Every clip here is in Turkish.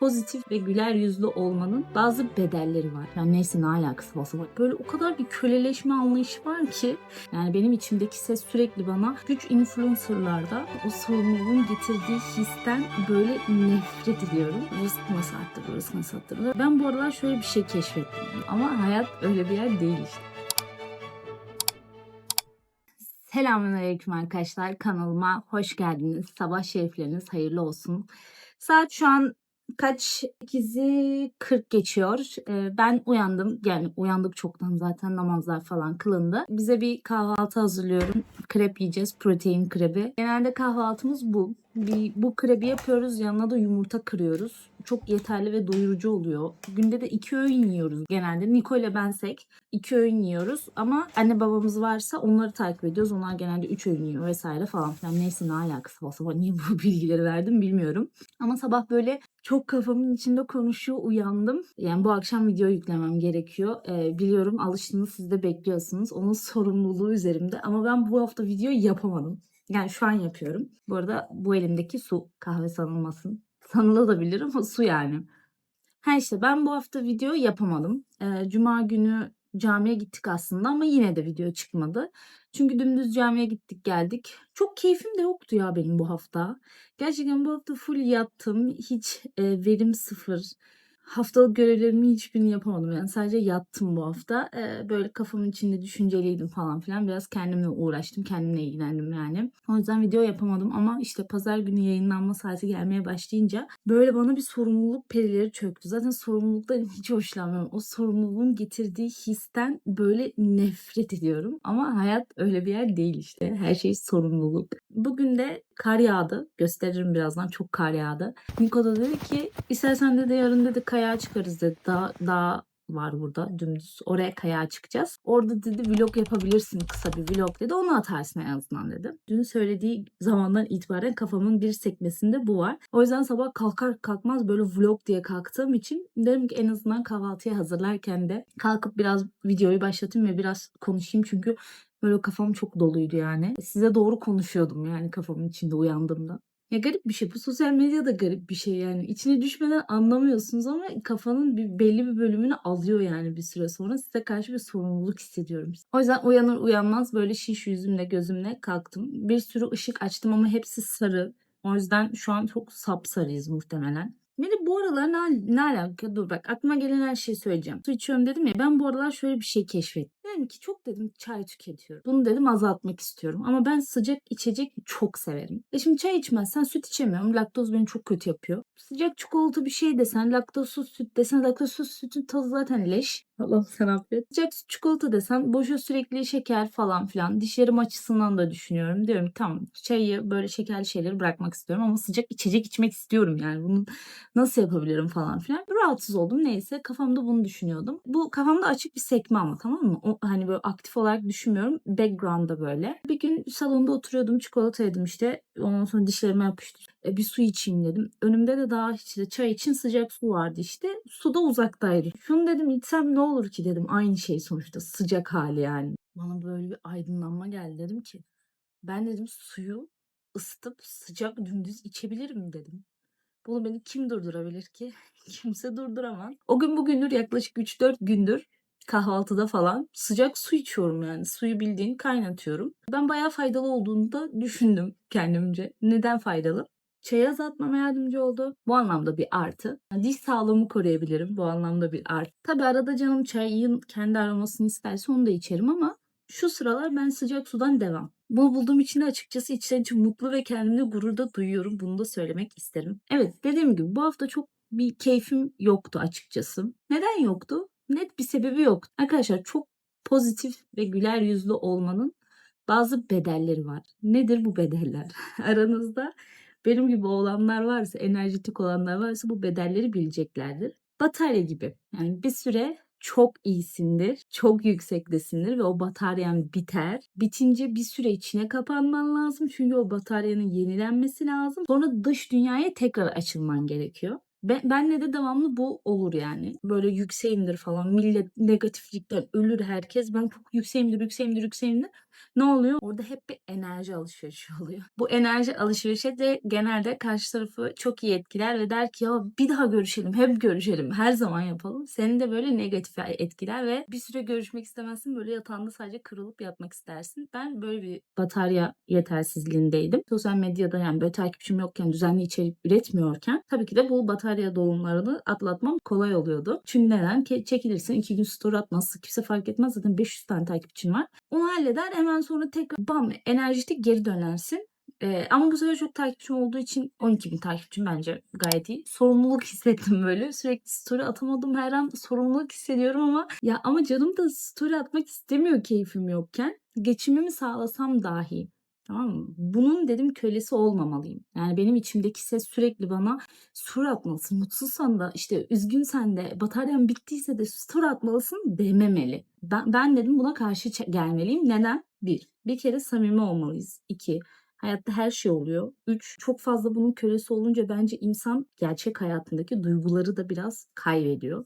pozitif ve güler yüzlü olmanın bazı bedelleri var. Yani neyse ne alakası varsa bak böyle o kadar bir köleleşme anlayışı var ki yani benim içimdeki ses sürekli bana güç influencerlarda o sorumluluğun getirdiği histen böyle nefret ediyorum. Rızkı nasıl arttırılır, rızkı nasıl arttırılır. Ben bu aralar şöyle bir şey keşfettim. Ama hayat öyle bir yer değil işte. Selamünaleyküm arkadaşlar. Kanalıma hoş geldiniz. Sabah şerifleriniz hayırlı olsun. Saat şu an kaç? 8'i 40 geçiyor. Ee, ben uyandım. Yani uyandık çoktan zaten namazlar falan kılındı. Bize bir kahvaltı hazırlıyorum. Krep yiyeceğiz. Protein krebi. Genelde kahvaltımız bu. Bir, bu krebi yapıyoruz. Yanına da yumurta kırıyoruz. Çok yeterli ve doyurucu oluyor. Günde de iki öğün yiyoruz genelde. Niko ile bensek iki öğün yiyoruz. Ama anne babamız varsa onları takip ediyoruz. Onlar genelde üç öğün yiyor vesaire falan filan. Neyse ne alakası varsa ben niye bu bilgileri verdim bilmiyorum. Ama sabah böyle çok kafamın içinde konuşuyor uyandım. Yani bu akşam video yüklemem gerekiyor. Ee, biliyorum alıştınız siz de bekliyorsunuz. Onun sorumluluğu üzerimde. Ama ben bu hafta video yapamadım. Yani şu an yapıyorum. Bu arada bu elimdeki su. Kahve sanılmasın. Sanılabilir ama su yani. Ha işte ben bu hafta video yapamadım. Ee, Cuma günü camiye gittik aslında ama yine de video çıkmadı. Çünkü dümdüz camiye gittik geldik. Çok keyfim de yoktu ya benim bu hafta. Gerçekten bu hafta full yattım. Hiç e, verim sıfır. Haftalık görevlerimin hiçbirini yapamadım. Yani sadece yattım bu hafta. E, böyle kafamın içinde düşünceliydim falan filan. Biraz kendimle uğraştım. Kendimle ilgilendim yani. O yüzden video yapamadım ama işte pazar günü yayınlanma saati gelmeye başlayınca böyle bana bir sorumluluk perileri çöktü. Zaten sorumluluktan hiç hoşlanmıyorum. O sorumluluğun getirdiği histen böyle nefret ediyorum. Ama hayat öyle bir yer değil işte. Her şey sorumluluk. Bugün de kar yağdı. Gösteririm birazdan. Çok kar yağdı. Niko da dedi ki istersen dedi yarın dedi kayağa çıkarız dedi. Daha, daha var burada dümdüz. Oraya kayağa çıkacağız. Orada dedi vlog yapabilirsin kısa bir vlog dedi. Onu atarsın en azından dedi. Dün söylediği zamandan itibaren kafamın bir sekmesinde bu var. O yüzden sabah kalkar kalkmaz böyle vlog diye kalktığım için dedim ki en azından kahvaltıya hazırlarken de kalkıp biraz videoyu başlatayım ve biraz konuşayım çünkü böyle kafam çok doluydu yani. Size doğru konuşuyordum yani kafamın içinde uyandığımda. Ya garip bir şey. Bu sosyal medya da garip bir şey yani. İçine düşmeden anlamıyorsunuz ama kafanın bir, belli bir bölümünü alıyor yani bir süre sonra. Size karşı bir sorumluluk hissediyorum. O yüzden uyanır uyanmaz böyle şiş yüzümle gözümle kalktım. Bir sürü ışık açtım ama hepsi sarı. O yüzden şu an çok sapsarıyız muhtemelen. Beni bu aralar ne, ne alaka? Dur bak aklıma gelen her şeyi söyleyeceğim. Su içiyorum dedim ya ben bu aralar şöyle bir şey keşfettim. Dedim ki çok dedim çay tüketiyorum. Bunu dedim azaltmak istiyorum. Ama ben sıcak içecek çok severim. E şimdi çay içmezsen süt içemiyorum. Laktoz beni çok kötü yapıyor. Sıcak çikolata bir şey desen, laktozsuz süt desen, laktozsuz sütün tadı zaten leş. Allah sen affet. Sıcak süt çikolata desen boşa sürekli şeker falan filan. Dişlerim açısından da düşünüyorum. Diyorum ki, tamam çayı böyle şekerli şeyleri bırakmak istiyorum ama sıcak içecek içmek istiyorum yani. Bunu nasıl yapabilirim falan filan. Rahatsız oldum neyse kafamda bunu düşünüyordum. Bu kafamda açık bir sekme ama tamam mı? O, hani böyle aktif olarak düşünmüyorum. Background'da böyle. Bir gün salonda oturuyordum çikolata yedim işte. Ondan sonra dişlerime yapıştı. E, bir su içeyim dedim. Önümde de daha işte çay için sıcak su vardı işte. Su da uzaktaydı. Şunu dedim içsem ne olur ki dedim. Aynı şey sonuçta sıcak hali yani. Bana böyle bir aydınlanma geldi dedim ki. Ben dedim suyu ısıtıp sıcak dümdüz içebilirim dedim. Bunu beni kim durdurabilir ki? Kimse durduramaz. O gün bugündür yaklaşık 3-4 gündür kahvaltıda falan sıcak su içiyorum yani. Suyu bildiğin kaynatıyorum. Ben bayağı faydalı olduğunu da düşündüm kendimce. Neden faydalı? Çayı azaltmama yardımcı oldu. Bu anlamda bir artı. Diş sağlığımı koruyabilirim. Bu anlamda bir artı. Tabi arada canım çayın kendi aromasını isterse onu da içerim ama şu sıralar ben sıcak sudan devam. Bunu bulduğum için açıkçası içten içe mutlu ve kendimde gurur da duyuyorum. Bunu da söylemek isterim. Evet dediğim gibi bu hafta çok bir keyfim yoktu açıkçası. Neden yoktu? Net bir sebebi yok. Arkadaşlar çok pozitif ve güler yüzlü olmanın bazı bedelleri var. Nedir bu bedeller? Aranızda benim gibi olanlar varsa, enerjitik olanlar varsa bu bedelleri bileceklerdir. Batarya gibi. Yani bir süre çok iyisindir, çok yüksektesindir ve o bataryan biter. Bitince bir süre içine kapanman lazım çünkü o bataryanın yenilenmesi lazım. Sonra dış dünyaya tekrar açılman gerekiyor. Ben, benle de devamlı bu olur yani. Böyle yükseğimdir falan. Millet negatiflikten ölür herkes. Ben çok yükseğimdir, yükseğimdir, yükseğimdir. Ne oluyor? Orada hep bir enerji alışverişi oluyor. Bu enerji alışverişi de genelde karşı tarafı çok iyi etkiler ve der ki ya bir daha görüşelim, hep görüşelim, her zaman yapalım. Seni de böyle negatif etkiler ve bir süre görüşmek istemezsin. Böyle yatağında sadece kırılıp yatmak istersin. Ben böyle bir batarya yetersizliğindeydim. Sosyal medyada yani böyle takipçim yokken, düzenli içerik üretmiyorken tabii ki de bu batarya doğumlarını atlatmam kolay oluyordu. Çünkü neden? Ki çekilirsin iki gün story atmazsın. Kimse fark etmez. Zaten 500 tane takipçin var. Onu halleder. Hemen sonra tekrar bam enerjik geri dönersin. Ee, ama bu sefer çok takipçim olduğu için 12 bin takipçim bence gayet iyi. Sorumluluk hissettim böyle. Sürekli story atamadım. Her an sorumluluk hissediyorum ama ya ama canım da story atmak istemiyor keyfim yokken. Geçimimi sağlasam dahi Tamam mı? Bunun dedim kölesi olmamalıyım. Yani benim içimdeki ses sürekli bana story atmalısın. Mutsuzsan da işte üzgünsen de bataryan bittiyse de story atmalısın dememeli. Ben, ben dedim buna karşı gelmeliyim. Neden? Bir, bir kere samimi olmalıyız. İki, hayatta her şey oluyor. Üç, çok fazla bunun kölesi olunca bence insan gerçek hayatındaki duyguları da biraz kaybediyor.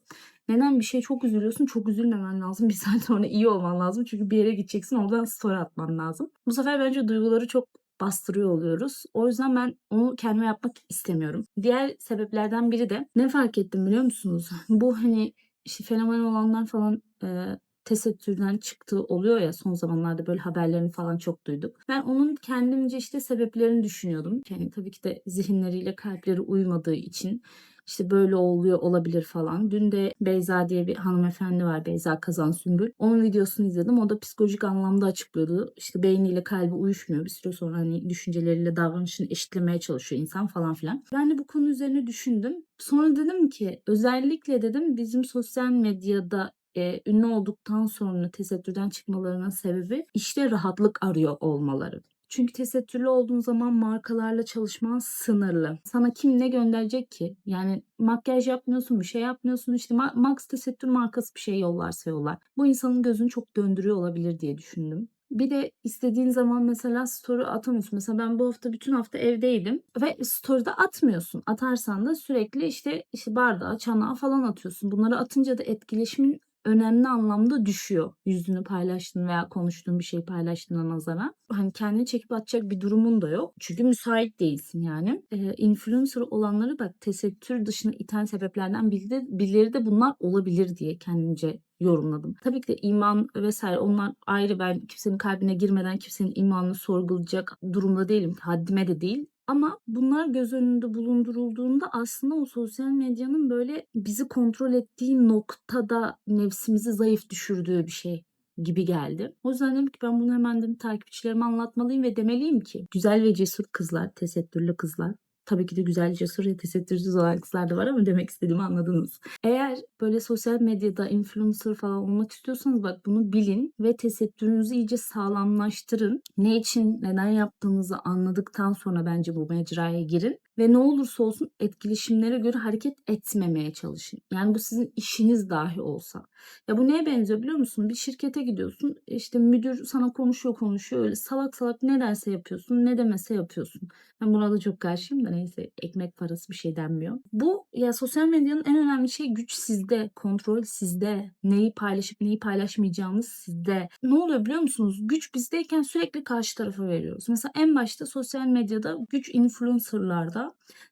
Neden bir şey çok üzülüyorsun? Çok üzülmemen lazım. Bir saat sonra iyi olman lazım. Çünkü bir yere gideceksin oradan story atman lazım. Bu sefer bence duyguları çok bastırıyor oluyoruz. O yüzden ben onu kendime yapmak istemiyorum. Diğer sebeplerden biri de ne fark ettim biliyor musunuz? Bu hani işte fenomen olanlar falan e, tesettürden çıktığı oluyor ya son zamanlarda böyle haberlerini falan çok duyduk. Ben onun kendimce işte sebeplerini düşünüyordum. Yani tabii ki de zihinleriyle kalpleri uymadığı için işte böyle oluyor olabilir falan. Dün de Beyza diye bir hanımefendi var Beyza Kazan Sümbül. Onun videosunu izledim. O da psikolojik anlamda açıklıyordu. İşte beyniyle kalbi uyuşmuyor. Bir süre sonra hani düşünceleriyle davranışını eşitlemeye çalışıyor insan falan filan. Ben de bu konu üzerine düşündüm. Sonra dedim ki özellikle dedim bizim sosyal medyada e, ünlü olduktan sonra tesettürden çıkmalarının sebebi işte rahatlık arıyor olmaları. Çünkü tesettürlü olduğun zaman markalarla çalışman sınırlı. Sana kim ne gönderecek ki? Yani makyaj yapmıyorsun, bir şey yapmıyorsun. İşte Ma- Max tesettür markası bir şey yollarsa yollar. Bu insanın gözünü çok döndürüyor olabilir diye düşündüm. Bir de istediğin zaman mesela story atamıyorsun. Mesela ben bu hafta bütün hafta evdeydim ve story'de atmıyorsun. Atarsan da sürekli işte işte bardağa, çanağa falan atıyorsun. Bunları atınca da etkileşimin önemli anlamda düşüyor. Yüzünü paylaştığın veya konuştuğun bir şey paylaştığına nazaran. Hani kendini çekip atacak bir durumun da yok. Çünkü müsait değilsin yani. Ee, influencer olanları bak tesettür dışına iten sebeplerden biri de, birileri de bunlar olabilir diye kendimce yorumladım. Tabii ki de iman vesaire onlar ayrı ben kimsenin kalbine girmeden kimsenin imanını sorgulayacak durumda değilim. Haddime de değil. Ama bunlar göz önünde bulundurulduğunda aslında o sosyal medyanın böyle bizi kontrol ettiği noktada nefsimizi zayıf düşürdüğü bir şey gibi geldi. O yüzden dedim ki ben bunu hemen dedim takipçilerime anlatmalıyım ve demeliyim ki güzel ve cesur kızlar, tesettürlü kızlar Tabii ki de güzel, cesur ve tesettürsüz olan kızlar da var ama demek istediğimi anladınız. Eğer böyle sosyal medyada influencer falan olmak istiyorsanız bak bunu bilin ve tesettürünüzü iyice sağlamlaştırın. Ne için, neden yaptığınızı anladıktan sonra bence bu mecraya girin. Ve ne olursa olsun etkileşimlere göre hareket etmemeye çalışın. Yani bu sizin işiniz dahi olsa. Ya bu neye benziyor biliyor musun? Bir şirkete gidiyorsun. işte müdür sana konuşuyor konuşuyor. Öyle salak salak ne derse yapıyorsun. Ne demese yapıyorsun. Ben buna da çok karşıyım da neyse ekmek parası bir şey denmiyor. Bu ya sosyal medyanın en önemli şey güç sizde. Kontrol sizde. Neyi paylaşıp neyi paylaşmayacağınız sizde. Ne oluyor biliyor musunuz? Güç bizdeyken sürekli karşı tarafa veriyoruz. Mesela en başta sosyal medyada güç influencerlarda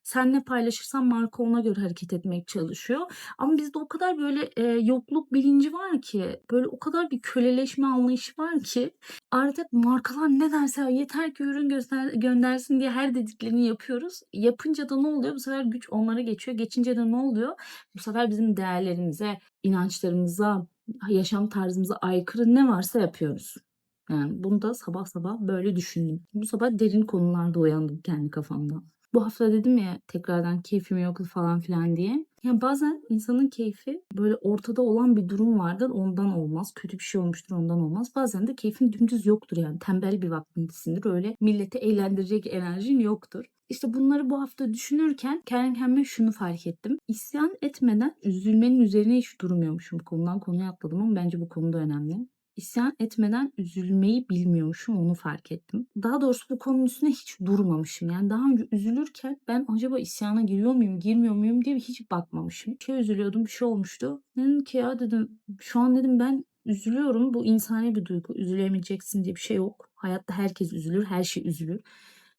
sen ne paylaşırsan marka ona göre hareket etmeye çalışıyor. Ama bizde o kadar böyle e, yokluk bilinci var ki böyle o kadar bir köleleşme anlayışı var ki artık markalar ne derse yeter ki ürün göster, göndersin diye her dediklerini yapıyoruz. Yapınca da ne oluyor? Bu sefer güç onlara geçiyor. Geçince de ne oluyor? Bu sefer bizim değerlerimize, inançlarımıza, yaşam tarzımıza aykırı ne varsa yapıyoruz. Yani bunu da sabah sabah böyle düşündüm. Bu sabah derin konularda uyandım kendi kafamda. Bu hafta dedim ya tekrardan keyfim yoktu falan filan diye. Yani bazen insanın keyfi böyle ortada olan bir durum vardır ondan olmaz. Kötü bir şey olmuştur ondan olmaz. Bazen de keyfin dümdüz yoktur yani. Tembel bir vaktindesindir. Öyle milleti eğlendirecek enerjin yoktur. İşte bunları bu hafta düşünürken kendi kendime şunu fark ettim. İsyan etmeden üzülmenin üzerine hiç durmuyormuşum. Konudan konuya atladım ama bence bu konuda önemli isyan etmeden üzülmeyi bilmiyormuşum onu fark ettim. Daha doğrusu bu konunun üstüne hiç durmamışım. Yani daha önce üzülürken ben acaba isyana giriyor muyum girmiyor muyum diye hiç bakmamışım. Bir şey üzülüyordum bir şey olmuştu. Dedim ki ya dedim şu an dedim ben Üzülüyorum. Bu insani bir duygu. Üzülemeyeceksin diye bir şey yok. Hayatta herkes üzülür. Her şey üzülür.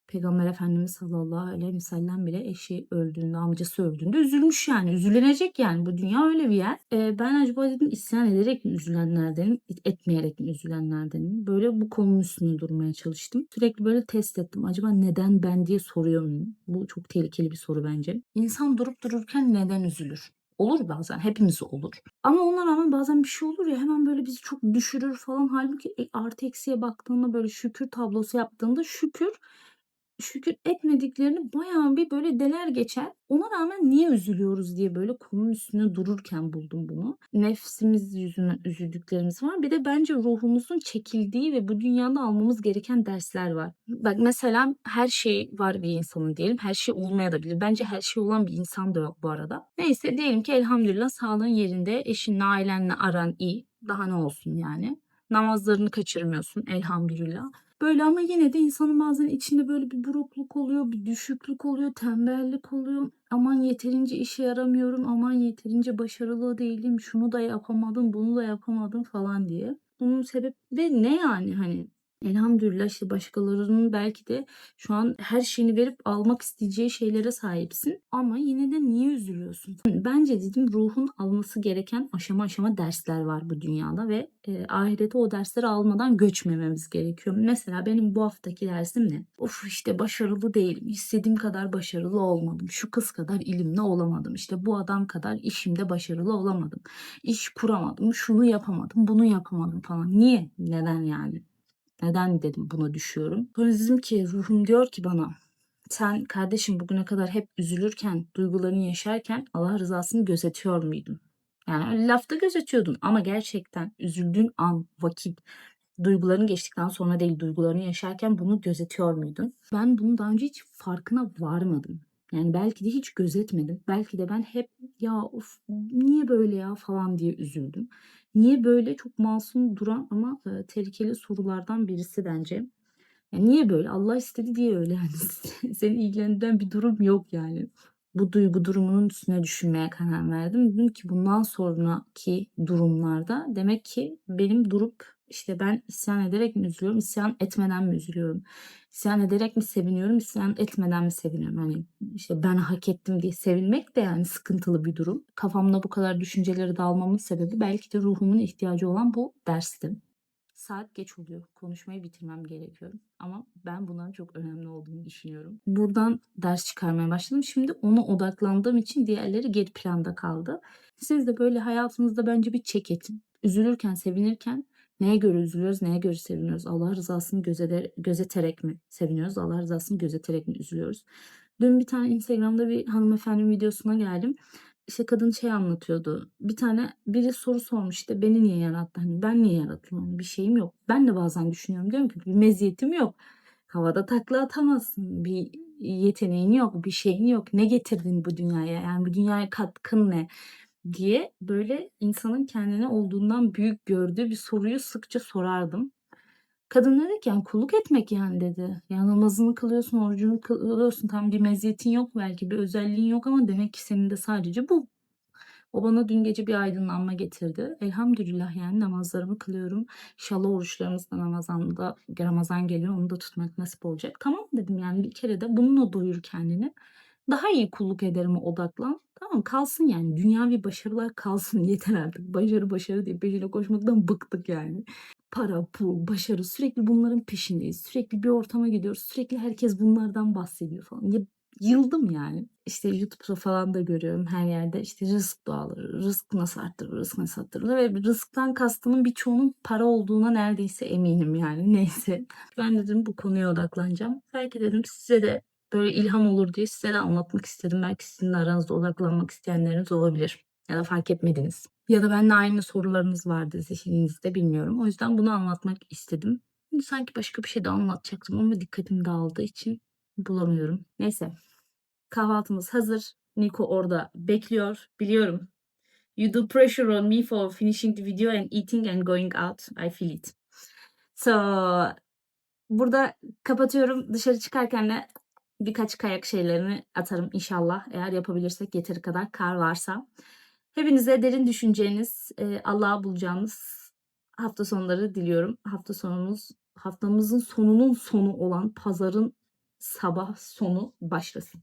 Peygamber Efendimiz sallallahu aleyhi ve sellem bile eşi öldüğünde, amcası öldüğünde üzülmüş yani. Üzülenecek yani. Bu dünya öyle bir yer. Ee, ben acaba dedim isyan ederek mi üzülenlerdenim, etmeyerek mi üzülenlerdenim? Böyle bu konunun üstünde durmaya çalıştım. Sürekli böyle test ettim. Acaba neden ben diye soruyor muyum? Bu çok tehlikeli bir soru bence. İnsan durup dururken neden üzülür? Olur bazen. Hepimiz olur. Ama ona rağmen bazen bir şey olur ya hemen böyle bizi çok düşürür falan. Halbuki e, artı eksiye baktığında böyle şükür tablosu yaptığında şükür şükür etmediklerini bayağı bir böyle deler geçer. Ona rağmen niye üzülüyoruz diye böyle konunun üstüne dururken buldum bunu. Nefsimiz yüzünden üzüldüklerimiz var. Bir de bence ruhumuzun çekildiği ve bu dünyada almamız gereken dersler var. Bak mesela her şey var bir insanın diyelim. Her şey olmayabilir. Bence her şey olan bir insan da yok bu arada. Neyse diyelim ki elhamdülillah sağlığın yerinde. Eşinle ailenle aran iyi. Daha ne olsun yani. Namazlarını kaçırmıyorsun elhamdülillah. Böyle ama yine de insanın bazen içinde böyle bir burukluk oluyor, bir düşüklük oluyor, tembellik oluyor. Aman yeterince işe yaramıyorum, aman yeterince başarılı değilim, şunu da yapamadım, bunu da yapamadım falan diye. Bunun sebebi de ne yani hani elhamdülillah işte başkalarının belki de şu an her şeyini verip almak isteyeceği şeylere sahipsin ama yine de niye üzülüyorsun? Bence dedim ruhun alması gereken aşama aşama dersler var bu dünyada ve e, ahirete o dersleri almadan göçmememiz gerekiyor. Mesela benim bu haftaki dersim ne? Of işte başarılı değilim. İstediğim kadar başarılı olmadım. Şu kız kadar ilimli olamadım. İşte bu adam kadar işimde başarılı olamadım. İş kuramadım. Şunu yapamadım. Bunu yapamadım falan. Niye? Neden yani? Neden dedim buna düşüyorum. Sonra dedim ki ruhum diyor ki bana sen kardeşim bugüne kadar hep üzülürken, duygularını yaşarken Allah rızasını gözetiyor muydun? Yani lafta gözetiyordun ama gerçekten üzüldüğün an, vakit, duyguların geçtikten sonra değil, duygularını yaşarken bunu gözetiyor muydun? Ben bunu daha önce hiç farkına varmadım. Yani belki de hiç gözetmedim. Belki de ben hep ya of niye böyle ya falan diye üzüldüm. Niye böyle çok masum duran ama e, tehlikeli sorulardan birisi bence. Yani niye böyle? Allah istedi diye öyle yani. Seni ilgilendiren bir durum yok yani. Bu duygu durumunun üstüne düşünmeye karar verdim. Dedim ki bundan sonraki durumlarda demek ki benim durup işte ben isyan ederek mi üzülüyorum, isyan etmeden mi üzülüyorum? İsyan ederek mi seviniyorum, isyan etmeden mi seviniyorum? Hani işte ben hak ettim diye sevinmek de yani sıkıntılı bir durum. Kafamda bu kadar düşünceleri dalmamın sebebi belki de ruhumun ihtiyacı olan bu dersti. Saat geç oluyor. Konuşmayı bitirmem gerekiyor. Ama ben bunların çok önemli olduğunu düşünüyorum. Buradan ders çıkarmaya başladım. Şimdi ona odaklandığım için diğerleri geri planda kaldı. Siz de böyle hayatınızda bence bir çek etin. Üzülürken, sevinirken neye göre üzülüyoruz, neye göre seviniyoruz? Allah rızasını gözeder, gözeterek mi seviniyoruz? Allah rızasını gözeterek mi üzülüyoruz? Dün bir tane Instagram'da bir hanımefendinin videosuna geldim işte kadın şey anlatıyordu. Bir tane biri soru sormuş işte beni niye yarattı? Hani ben niye yarattım? Hani bir şeyim yok. Ben de bazen düşünüyorum diyorum ki bir meziyetim yok. Havada takla atamazsın. Bir yeteneğin yok, bir şeyin yok. Ne getirdin bu dünyaya? Yani bu dünyaya katkın ne? Diye böyle insanın kendine olduğundan büyük gördüğü bir soruyu sıkça sorardım. Kadın dedi ki yani kulluk etmek yani dedi. Ya namazını kılıyorsun, orucunu kılıyorsun. Tam bir meziyetin yok belki bir özelliğin yok ama demek ki senin de sadece bu. O bana dün gece bir aydınlanma getirdi. Elhamdülillah yani namazlarımı kılıyorum. İnşallah oruçlarımızda Ramazan'da Ramazan geliyor onu da tutmak nasip olacak. Tamam dedim yani bir kere de bununla doyur kendini. Daha iyi kulluk ederime odaklan. Tamam kalsın yani dünyavi başarılar kalsın yeter artık. Başarı başarı diye peşine koşmaktan bıktık yani para, pul, başarı sürekli bunların peşindeyiz. Sürekli bir ortama gidiyoruz. Sürekli herkes bunlardan bahsediyor falan. Ya, yıldım yani. İşte YouTube'da falan da görüyorum her yerde işte rızık duaları, rızık nasıl arttırılır, rızık nasıl arttırılır ve rızıktan kastımın birçoğunun para olduğuna neredeyse eminim yani neyse. Ben dedim bu konuya odaklanacağım. Belki dedim size de böyle ilham olur diye size de anlatmak istedim. Belki sizin de aranızda odaklanmak isteyenleriniz olabilir. Ya da fark etmediniz. Ya da benimle aynı sorularınız vardı zihninizde bilmiyorum. O yüzden bunu anlatmak istedim. Sanki başka bir şey de anlatacaktım ama dikkatim dağıldığı için bulamıyorum. Neyse. Kahvaltımız hazır. Niko orada bekliyor. Biliyorum. You do pressure on me for finishing the video and eating and going out. I feel it. So burada kapatıyorum. Dışarı çıkarken de birkaç kayak şeylerini atarım inşallah. Eğer yapabilirsek yeteri kadar kar varsa. Hepinize derin düşüneceğiniz, Allah'a bulacağınız hafta sonları diliyorum. Hafta sonumuz haftamızın sonunun sonu olan pazarın sabah sonu başlasın.